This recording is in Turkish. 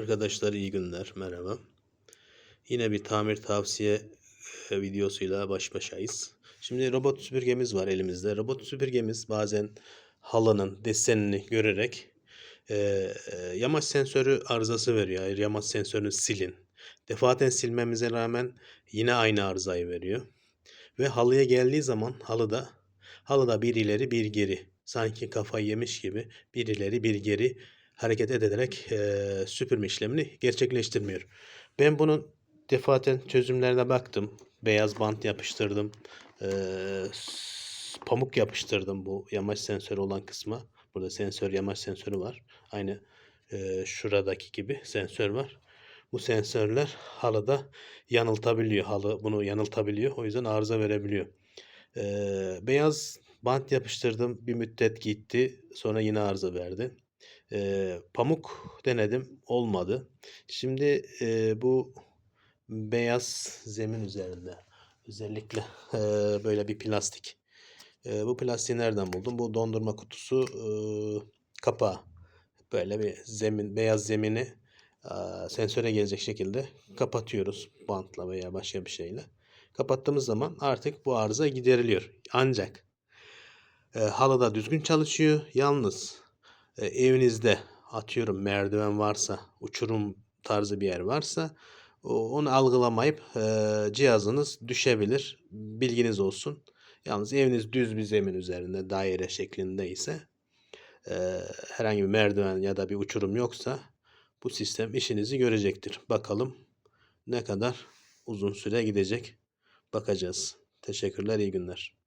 Arkadaşlar iyi günler, merhaba. Yine bir tamir tavsiye e, videosuyla baş başayız. Şimdi robot süpürgemiz var elimizde. Robot süpürgemiz bazen halının desenini görerek e, e, yamaç sensörü arızası veriyor. Yamaç sensörünü silin. Defaten silmemize rağmen yine aynı arızayı veriyor. Ve halıya geldiği zaman halıda halıda bir ileri bir geri sanki kafayı yemiş gibi bir ileri bir geri hareket ederek eee, süpürme işlemini gerçekleştirmiyor. Ben bunun defaten çözümlerine baktım. Beyaz bant yapıştırdım. s- pamuk yapıştırdım bu yamaç sensörü olan kısma. Burada sensör yamaç sensörü var. Aynı eee, şuradaki gibi sensör var. Bu sensörler halıda yanıltabiliyor. Halı bunu yanıltabiliyor. O yüzden arıza verebiliyor. Eee, beyaz bant yapıştırdım. Bir müddet gitti. Sonra yine arıza verdi. Eee, pamuk denedim. Olmadı. Şimdi eee, bu beyaz zemin üzerinde özellikle eee, böyle bir plastik. Eee, bu plastiği nereden buldum? Bu dondurma kutusu eee, kapağı. Böyle bir zemin, beyaz zemini eee, sensöre gelecek şekilde kapatıyoruz bantla veya başka bir şeyle. Kapattığımız zaman artık bu arıza gideriliyor. Ancak e, halıda düzgün çalışıyor. Yalnız e, evinizde atıyorum merdiven varsa, uçurum tarzı bir yer varsa onu algılamayıp e, cihazınız düşebilir. Bilginiz olsun. Yalnız eviniz düz bir zemin üzerinde daire şeklinde ise e, herhangi bir merdiven ya da bir uçurum yoksa bu sistem işinizi görecektir. Bakalım ne kadar uzun süre gidecek bakacağız. Teşekkürler, iyi günler.